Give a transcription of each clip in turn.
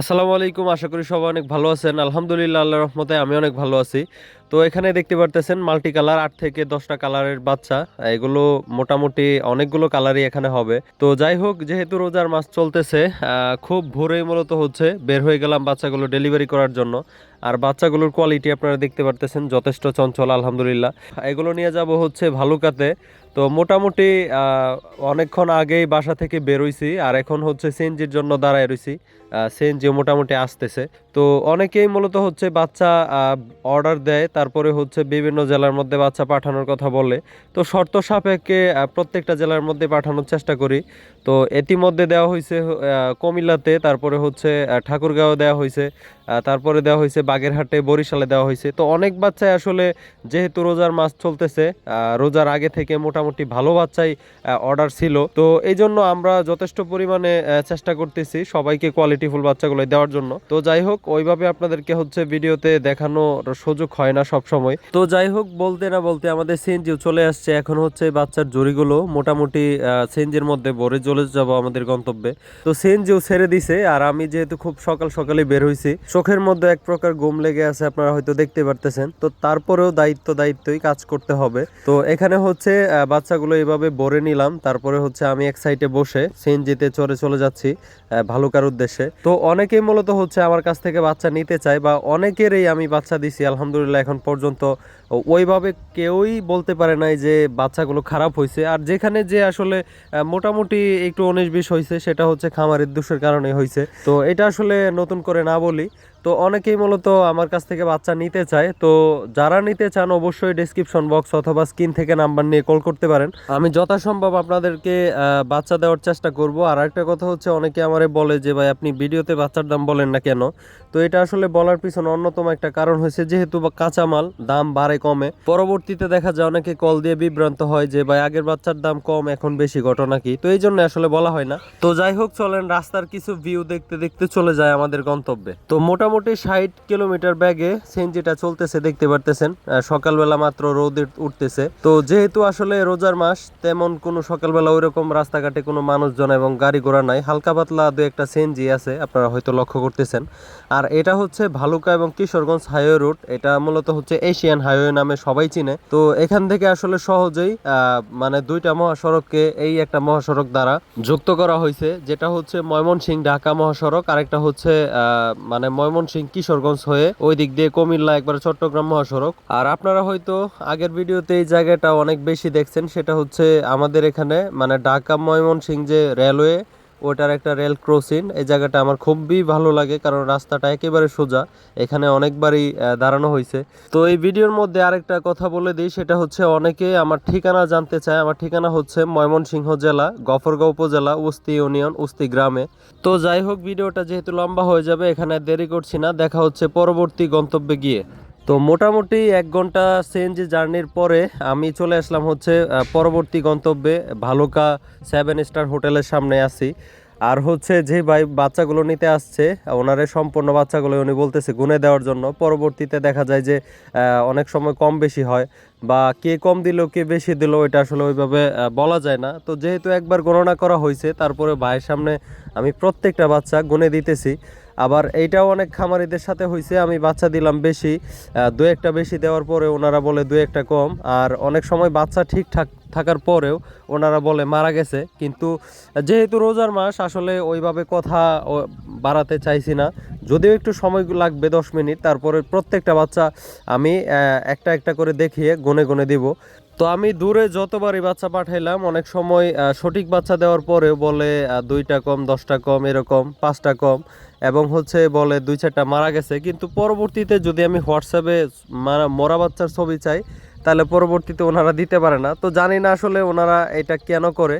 আসসালামু আলাইকুম, আশা করি সবাই অনেক ভালো আছেন। আলহামদুলিল্লাহ আল্লাহ রহমতে আমি অনেক ভালো আছি। তো এখানে দেখতে পারতেছেন মাল্টি কালার, আট থেকে দশটা কালারের বাচ্চা। এগুলো মোটামুটি অনেকগুলো কালারই এখানে হবে। তো যাই হোক, যেহেতু রোজার মাস চলতেছে খুব ভোরেই মূলত হচ্ছে বের হয়ে গেলাম বাচ্চাগুলো ডেলিভারি করার জন্য। আর বাচ্চাগুলোর কোয়ালিটি আপনারা দেখতে পারতেছেন, যথেষ্ট চঞ্চল, আলহামদুলিল্লাহ। এগুলো নিয়ে যাব হচ্ছে ভালুকাতে। তো মোটামুটি অনেকক্ষণ আগেই বাসা থেকে বেরোইছি আর এখন হচ্ছে সিএনজির জন্য দাঁড়ায় রইছি। সিএনজি মোটামুটি আসতেছে। তো অনেকেই মূলত হচ্ছে বাচ্চা অর্ডার দেয়, তারপরে হচ্ছে বিভিন্ন জেলার মধ্যে বাচ্চা পাঠানোর কথা বলে। তো শর্ত সাপেক্ষে প্রত্যেকটা জেলার মধ্যে পাঠানোর চেষ্টা করি। তো ইতিমধ্যে দেওয়া হয়েছে কুমিল্লাতে, তারপরে হচ্ছে ঠাকুরগাঁও দেওয়া হয়েছে তারপরে দেওয়া হয়েছে বাগেরহাটে, বরিশালে দেওয়া হয়েছে তো অনেক বাচ্চাই আসলে যেহেতু রোজার মাস চলতেছে রোজার আগে থেকে মোটামুটি ভালো বাচ্চাই অর্ডার ছিল। তো এই জন্য আমরা যথেষ্ট পরিমাণে চেষ্টা করতেছি সবাইকে কোয়ালিটিফুল বাচ্চাগুলো দেওয়ার জন্য। তো যাই হোক ওইভাবে আপনাদেরকে হচ্ছে ভিডিওতে দেখানো সুযোগ হয় না সব সময় তো যাই হোক, বলতে না বলতে আমাদের সিএনজিও চলে আসছে। এখন হচ্ছে বাচ্চার জরিগুলো মোটামুটি সিএনজির মধ্যে ভরে চলে যাব আমাদের গন্তব্যে। তো সিএনজিও ছেড়ে দিছে আর আমি যেহেতু খুব সকাল সকালে বের হয়েছি চোখের মধ্যে এক প্রকার ঘুম লেগে আছে আপনারা হয়তো দেখতে পারতেছেন। তো তারপরেও দায়িত্ব দায়িত্বই কাজ করতে হবে। তো এখানে হচ্ছে বাচ্চাগুলো এইভাবে ভরে নিলাম। তারপরে হচ্ছে আমি এক সাইডে বসে সিএনজিতে চড়ে চলে যাচ্ছি ভালুকার উদ্দেশ্যে। তো অনেকেই মূলত হচ্ছে আমার কাছ থেকে বাচ্চা নিতে চায় বা অনেকেরই আমি বাচ্চা দিছি, আলহামদুলিল্লাহ এখন পর্যন্ত ওইভাবে কেউই বলতে পারে নাই যে বাচ্চাগুলো খারাপ হয়েছে আর যেখানে যে আসলে মোটামুটি একটু উনিশ বিশ হয়েছে সেটা হচ্ছে খামারের দোষের কারণে হয়েছে তো এটা আসলে নতুন করে না বলি। তো অনেকেই মূলত আমার কাছ থেকে বাচ্চা নিতে চায়। তো যারা নিতে চান অবশ্যই ডেসক্রিপশন বক্স অথবা স্ক্রিন থেকে নাম্বার নিয়ে কল করতে পারেন। আমি যথাসম্ভব আপনাদেরকে বাচ্চা দেওয়ার চেষ্টা করব। আর একটা কথা হচ্ছে, অনেকে আমারে বলে যে, ভাই, আপনি ভিডিওতে বাচ্চার দাম বলেন না কেন? তো এটা আসলে বলার পিছনে অন্যতম একটা কারণ হয়েছে, যেহেতু কাঁচামাল, দাম বাড়ে কমে। পরবর্তীতে দেখা যায়, অনেকে কল দিয়ে বিভ্রান্ত হয় যে, ভাই, আগের বাচ্চার দাম কম, এখন বেশি, ঘটনা কি? তো এই জন্য আসলে বলা হয় না। তো যাই হোক, চলেন রাস্তার কিছু ভিউ দেখতে দেখতে চলে যায় আমাদের গন্তব্যে। তো মোটামুটি ষাট কিলোমিটার ব্যাগে সিএনজিটা চলতেছে, দেখতে পারতেছেন। সকালবেলা মাত্র রোদ উঠতেছে। তো যেহেতু আসলে রোজার মাস, তেমন কোনো সকালবেলা ওইরকম রাস্তাঘাটে কোনো মানুষজন এবং গাড়ি ঘোড়া নাই। হালকা পাতলা দু একটা সিএনজি আছে, আপনারা হয়তো লক্ষ্য করতেছেন। আর এটা হচ্ছে ভালুকা এবং কিশোরগঞ্জ হাইওয়ে রুট। এটা মূলত হচ্ছে এশিয়ান হাইওয়ে নামে সবাই চিনে। তো এখান থেকে আসলে সহজেই মানে দুইটা মহাসড়ককে এই একটা মহাসড়ক দ্বারা যুক্ত করা হয়েছে। যেটা হচ্ছে ময়মনসিংহ ঢাকা মহাসড়ক, আরেকটা হচ্ছে মানে ময়মনসিংহ কিশোরগঞ্জ হয়ে ওই দিক দিয়ে কুমিল্লা, একবার চট্টগ্রাম মহাসড়ক। আর আপনারা হয়তো আগের ভিডিওতে এই জায়গাটা অনেক বেশি দেখছেন, সেটা হচ্ছে আমাদের এখানে মানে ঢাকা ময়মনসিংহ যে রেলওয়ে ওটার একটা রেল ক্রসিং এই জায়গাটা আমার খুবই ভালো লাগে, কারণ রাস্তাটা একেবারে সোজা। এখানে অনেকবারই দাঁড়ানো হয়েছে। তো এই ভিডিওর মধ্যে আরেকটা কথা বলে দিই, সেটা হচ্ছে অনেকে আমার ঠিকানা জানতে চায়। আমার ঠিকানা হচ্ছে ময়মনসিংহ জেলা, গফরগাঁও উপজেলা, উস্তি ইউনিয়ন, উস্তি গ্রামে। তো যাই হোক, ভিডিওটা যেহেতু লম্বা হয়ে যাবে, এখানে দেরি করছি না। দেখা হচ্ছে পরবর্তী গন্তব্যে গিয়ে। তো মোটামুটি এক ঘণ্টা সিএনজি জার্নির পরে আমি চলে আসলাম হচ্ছে পরবর্তী গন্তব্যে ভালুকা সেভেন স্টার হোটেলের সামনে আছি। আর হচ্ছে যে ভাই বাচ্চাগুলো নিতে আসছে, ওনারে সম্পূর্ণ বাচ্চাগুলো উনি বলতেছে গুনে দেওয়ার জন্য। পরবর্তীতে দেখা যায় যে অনেক সময় কম বেশি হয় বা কে কম দিল, কে বেশি দিল, এটা আসলে ওইভাবে বলা যায় না। তো যেহেতু একবার গণনা করা হয়েছে, তারপরে ভাইয়ের সামনে আমি প্রত্যেকটা বাচ্চা গুনে দিতেছি। আবার এইটাও অনেক খামারিদের সাথে হয়েছে আমি বাচ্চা দিলাম বেশি দু একটা বেশি দেওয়ার পরে ওনারা বলে দু একটা কম, আর অনেক সময় বাচ্চা ঠিকঠাক থাকার পরেও ওনারা বলে মারা গেছে, কিন্তু যেহেতু রোজার মাস, আসলে ওইভাবে কথা বাড়াতে চাইছি না। যদিও একটু সময় লাগবে দশ মিনিট, তারপরে প্রত্যেকটা বাচ্চা আমি একটা একটা করে দেখিয়ে গুনে গুনে দিব। তো আমি দূরে যতবারই বাচ্চা পাঠাইলাম, অনেক সময় সঠিক বাচ্চা দেওয়ার পরে বলে দুইটা কম, দশটা কম, এরকম, পাঁচটা কম, এবং হচ্ছে বলে দুই চারটা মারা গেছে। কিন্তু পরবর্তীতে যদি আমি হোয়াটসঅ্যাপে মারা, মরা বাচ্চার ছবি চাই, তাহলে পরবর্তীতে ওনারা দিতে পারে না। তো জানি না আসলে ওনারা এটা কেন করে।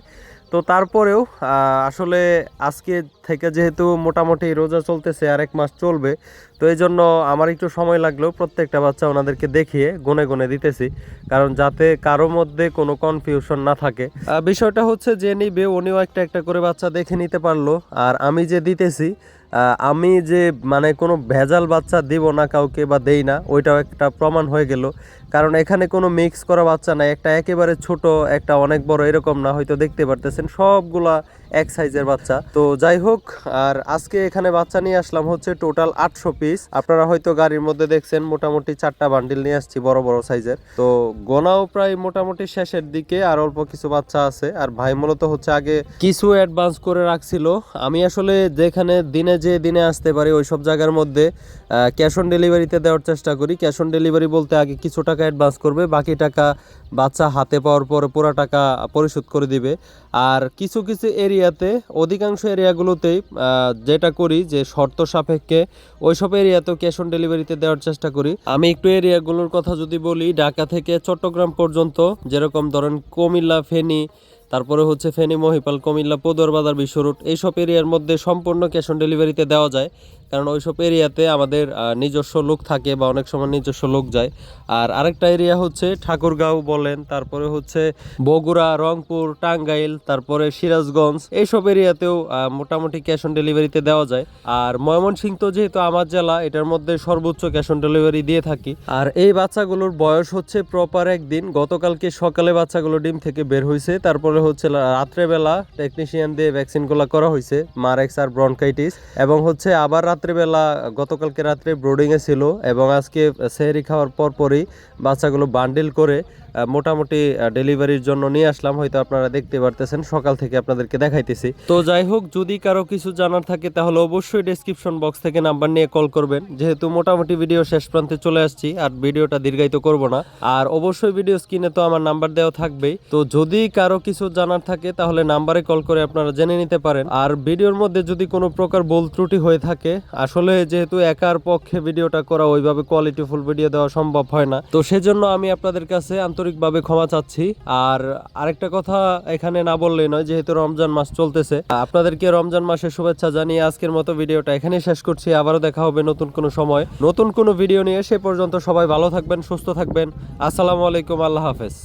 তো তারপরেও আসলে আজকে থেকে যেহেতু মোটামুটি রোজা চলতেছে আর এক মাস চলবে, তো এই জন্য আমার একটু সময় লাগলেও প্রত্যেকটা বাচ্চা ওনাদেরকে দেখিয়ে গুনে গুনে দিতেছি, কারণ যাতে কারও মধ্যে কোনো কনফিউশন না থাকে। বিষয়টা হচ্ছে যে নিবে, উনিও একটা একটা করে বাচ্চা দেখে নিতে পারল, আর আমি যে দিতেছি আমি যে মানে কোনো ভেজাল বাচ্চা দিব না কাউকে বা দেই না, ওইটাও একটা প্রমাণ হয়ে গেল কারণ এখানে কোনো মিক্স করা বাচ্চা নাই, একটা একেবারে ছোট, একটা অনেক বড়, এরকম না, হয়তো দেখতে পারতেছেন, সবগুলা এক সাইজের বাচ্চা। তো যাই হোক, আর আজকে এখানে বাচ্চা নিয়ে আসলাম হচ্ছে টোটাল আটশো পিস আপনারা হয়তো গাড়ির মধ্যে দেখছেন, মোটামুটি চারটা বান্ডিল নিয়ে আসছি, বড় বড় সাইজের তো গোনাও প্রায় মোটামুটি শেষের দিকে, আর অল্প কিছু বাচ্চা আছে। আর ভাই মূলত হচ্ছে আগে কিছু অ্যাডভান্স করে রাখছিল। আমি আসলে যেখানে দিনে যে দিনে আসতে পারি ওই সব জায়গার মধ্যে ক্যাশ অন ডেলিভারিতে দেওয়ার চেষ্টা করি। ক্যাশ অন ডেলিভারি বলতে আগে কিছু টাকা অ্যাডভান্স করবে, বাকি টাকা বাচ্চা হাতে পাওয়ার পরে পুরো টাকা পরিশোধ করে দিবে। আর কিছু কিছু এরিয়াতে, অধিকাংশ এরিয়াগুলোতেই যেটা করি যে শর্ত সাপেক্ষে ওইসব এরিয়াতেও ক্যাশ অন ডেলিভারিতে দেওয়ার চেষ্টা করি। আমি একটু এরিয়াগুলোর কথা যদি বলি, ঢাকা থেকে চট্টগ্রাম পর্যন্ত, যেরকম ধরেন কুমিল্লা, ফেনী, তারপরে হচ্ছে ফেনী, মহিপাল, কুমিল্লা পদুয়ার বাজার বিশ্ব রুট এইসব এরিয়ার মধ্যে সম্পূর্ণ ক্যাশ অন ডেলিভারিতে দেওয়া যায়। কারণ ওইসব এরিয়াতে আমাদের নিজস্ব লোক থাকে বা অনেক সময় নিজস্ব লোক যায়। আর আরেকটা এরিয়া হচ্ছে ঠাকুরগাঁও বলেন, তারপরে হচ্ছে বগুড়া, রংপুর, টাঙ্গাইল, তারপরে সিরাজগঞ্জ। এইসব এরিয়াতেও মোটামুটি ক্যাশ অন ডেলিভারিতে দেওয়া যায়। আর ময়মনসিংহ তো যেহেতু আমার জেলা, এটার মধ্যে সর্বোচ্চ ক্যাশ অন ডেলিভারি দিয়ে থাকি। আর এই বাচ্চাগুলোর বয়স হচ্ছে প্রপার একদিন। গতকালকে সকালে বাচ্চাগুলো ডিম থেকে বের হয়েছে তারপরে হচ্ছে রাত্রেবেলা টেকনিশিয়ান দিয়ে ভ্যাকসিনগুলো করা হয়েছে মারেক্স আর ব্রনকাইটিস এবং হচ্ছে আবার রাত্রেবেলা গতকালকে রাত্রে ব্রোডিংয়ে ছিল এবং আজকে সেহরি খাওয়ার পরপরই বাচ্চাগুলো বান্ডিল করে মোটামুটি ডেলিভারির জন্য নিয়ে আসলাম, হয়তো আপনারা দেখতে পারতেছেন, সকাল থেকে আপনাদেরকে দেখাইতেছি। তো যাই হোক, যদি কারও কিছু জানার থাকে, তাহলে অবশ্যই ডেসক্রিপশন বক্স থেকে নাম্বার নিয়ে কল করবেন। যেহেতু মোটামুটি ভিডিও শেষ প্রান্তে চলে আসছি, আর ভিডিওটা দীর্ঘায়িত করব না। আর অবশ্যই ভিডিও স্ক্রিনে তো আমার নাম্বার দেওয়া থাকবেই। তো যদি কারও কিছু জানার থাকে, তাহলে নাম্বারে কল করে আপনারা জেনে নিতে পারেন। আর ভিডিওর মধ্যে যদি কোনো প্রকার ভুল ত্রুটি হয়ে থাকে, আসলে যেহেতু একার পক্ষে ভিডিওটা করা ওইভাবে কোয়ালিটিফুল ভিডিও দেওয়া সম্ভব হয় না। তো সেজন্য আমি আপনাদের কাছে আন্তরিকভাবে ক্ষমা চাচ্ছি। আর আরেকটা কথা এখানে না বললেই নয়, যেহেতু রমজান মাস চলতেছে। আপনাদেরকে রমজান মাসের শুভেচ্ছা জানিয়ে আজকের মতো ভিডিওটা এখানেই শেষ করছি। আবারও দেখা হবে নতুন কোনো সময়। নতুন কোনো ভিডিও নিয়ে সে পর্যন্ত সবাই ভালো থাকবেন, সুস্থ থাকবেন। আসসালামু আলাইকুম, আল্লাহ হাফেজ।